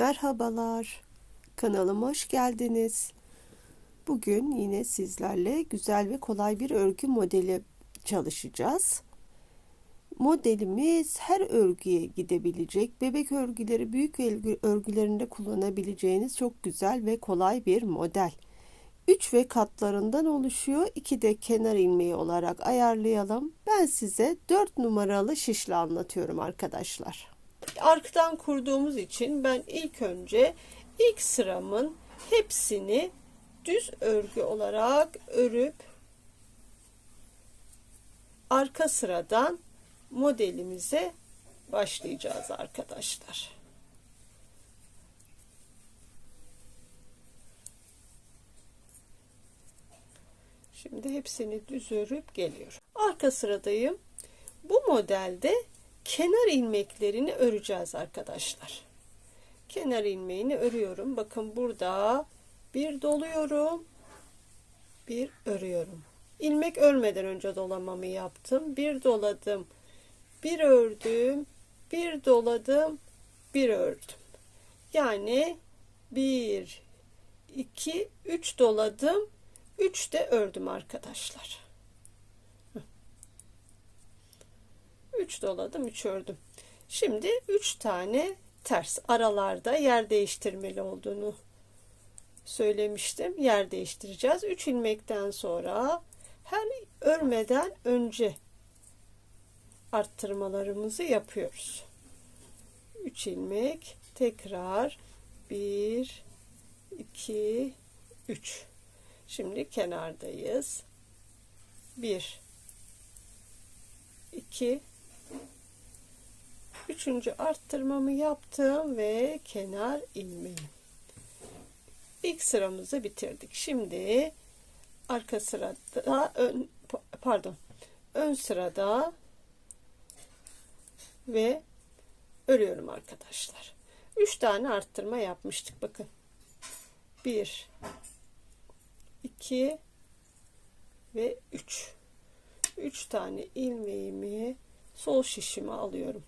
Merhabalar. Kanalıma hoş geldiniz. Bugün yine sizlerle güzel ve kolay bir örgü modeli çalışacağız. Modelimiz her örgüye gidebilecek, bebek örgüleri, büyük örgülerinde kullanabileceğiniz çok güzel ve kolay bir model. 3 ve katlarından oluşuyor. 2 de kenar ilmeği olarak ayarlayalım. Ben size 4 numaralı şişle anlatıyorum arkadaşlar. Arkadan kurduğumuz için ben ilk önce ilk sıramın hepsini düz örgü olarak örüp arka sıradan modelimize başlayacağız arkadaşlar. Şimdi hepsini düz örüp geliyorum. Arka sıradayım. Bu modelde kenar ilmeklerini öreceğiz arkadaşlar. Kenar ilmeğini örüyorum. Bakın burada bir doluyorum. Bir örüyorum. İlmek örmeden önce dolamamı yaptım. Bir doladım. Bir ördüm. Bir doladım. Bir ördüm. Yani bir, iki, üç doladım. Üç de ördüm arkadaşlar. 3 doladım 3 ördüm. Şimdi 3 tane ters aralarda yer değiştirmeli olduğunu söylemiştim. Yer değiştireceğiz. 3 ilmekten sonra her örmeden önce arttırmalarımızı yapıyoruz. 3 ilmek tekrar 1 2 3 Şimdi kenardayız. 1 2 Üçüncü arttırmamı yaptım ve kenar ilmeği. İlk sıramızı bitirdik. Şimdi arka sırada ön, pardon ön sırada ve örüyorum arkadaşlar. Üç tane arttırma yapmıştık bakın. Bir, iki ve üç. Üç tane ilmeğimi sol şişime alıyorum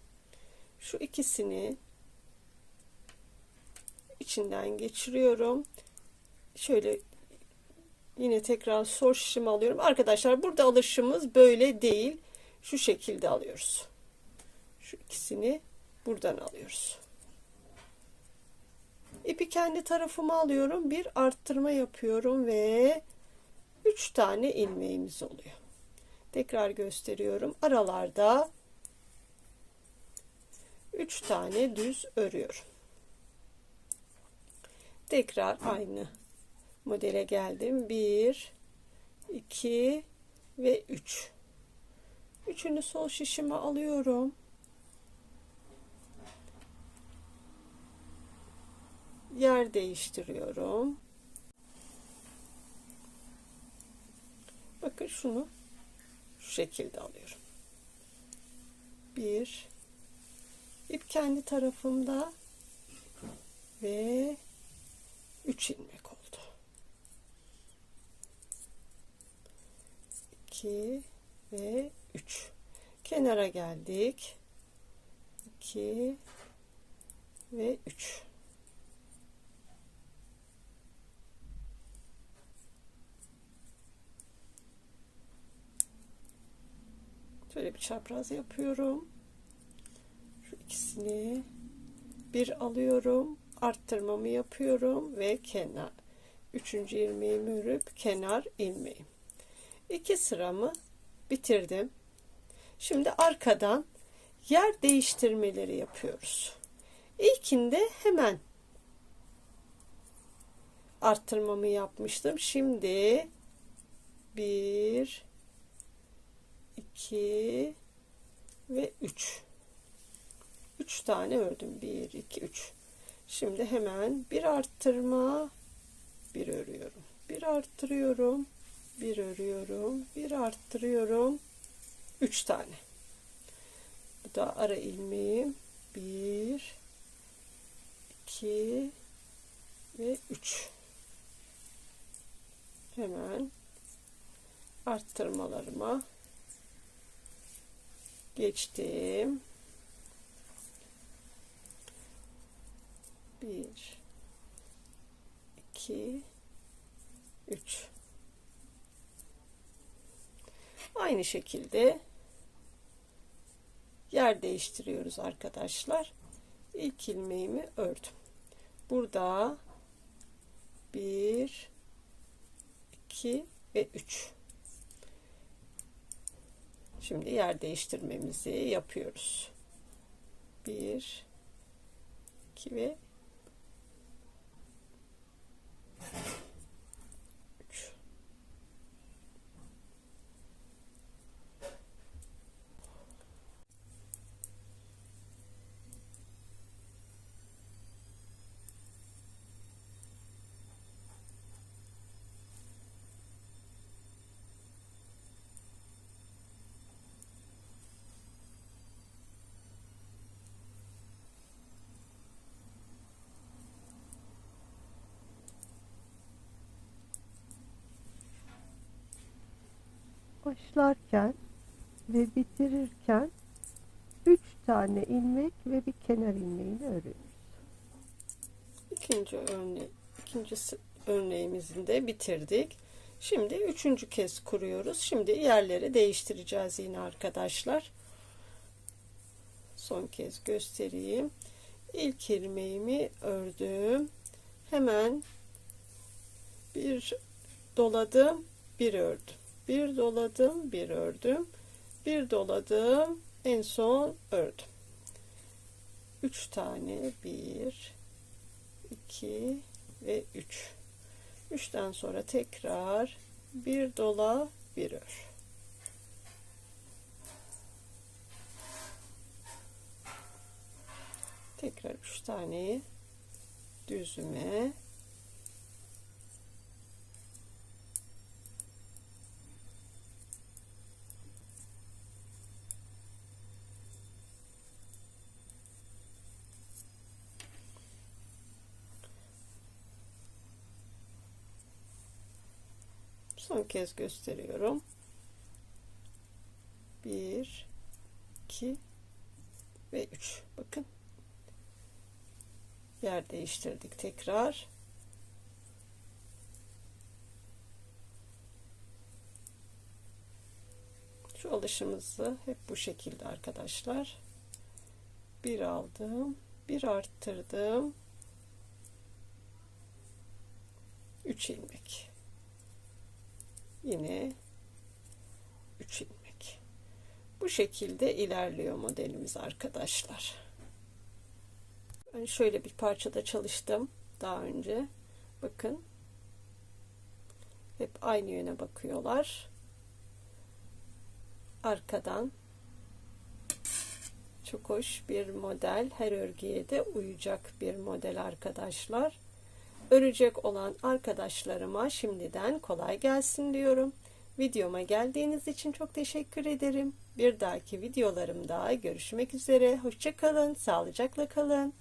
şu ikisini içinden geçiriyorum. Şöyle yine tekrar sor şişimi alıyorum. Arkadaşlar burada alışımız böyle değil. Şu şekilde alıyoruz. Şu ikisini buradan alıyoruz. İpi kendi tarafıma alıyorum. Bir arttırma yapıyorum ve 3 tane ilmeğimiz oluyor. Tekrar gösteriyorum. Aralarda 3 tane düz örüyorum. Tekrar aynı modele geldim. 1 2 ve 3. Üçünü sol şişime alıyorum. Yer değiştiriyorum. Bakın şunu şu şekilde alıyorum. 1 ip kendi tarafımda ve 3 ilmek oldu. 2 ve 3 kenara geldik. 2 ve 3 şöyle bir çapraz yapıyorum ikisini bir alıyorum arttırmamı yapıyorum ve kenar. Üçüncü ilmeğimi örüp kenar ilmeğim iki sıramı bitirdim. Şimdi arkadan yer değiştirmeleri yapıyoruz. İlkinde hemen arttırmamı yapmıştım. Şimdi bir iki ve üç 3 tane ördüm. 1, 2, 3. Şimdi hemen bir arttırma, bir örüyorum. Bir arttırıyorum, bir örüyorum, bir arttırıyorum. 3 tane. Bu da ara ilmeğim. 1, 2 ve 3. Hemen arttırmalarıma geçtim. Bir, iki, üç. Aynı şekilde yer değiştiriyoruz arkadaşlar. İlk ilmeğimi ördüm. Burada bir, iki ve üç. Şimdi yer değiştirmemizi yapıyoruz. Bir, iki ve başlarken ve bitirirken 3 tane ilmek ve bir kenar ilmeğini örüyoruz. İkinci örne ikinci örneğimizin de bitirdik. Şimdi üçüncü kez kuruyoruz. Şimdi yerleri değiştireceğiz yine arkadaşlar. Son kez göstereyim. İlk ilmeğimi ördüm. Hemen bir doladım, bir ördüm. Bir doladım, bir ördüm. Bir doladım, en son ördüm. Üç tane bir, iki ve üç. Üçten sonra tekrar bir dola, bir ör. Tekrar üç taneyi düzüme Son kez gösteriyorum. 1 2 ve 3. Bakın. Yer değiştirdik tekrar. Şu alışımızı hep bu şekilde arkadaşlar. Bir aldım, bir arttırdım. 3 ilmek yine 3 ilmek. Bu şekilde ilerliyor modelimiz arkadaşlar. Ben şöyle bir parçada çalıştım daha önce. Bakın. Hep aynı yöne bakıyorlar. Arkadan çok hoş bir model. Her örgüye de uyacak bir model arkadaşlar örecek olan arkadaşlarıma şimdiden kolay gelsin diyorum. Videoma geldiğiniz için çok teşekkür ederim. Bir dahaki videolarımda görüşmek üzere. Hoşçakalın, sağlıcakla kalın.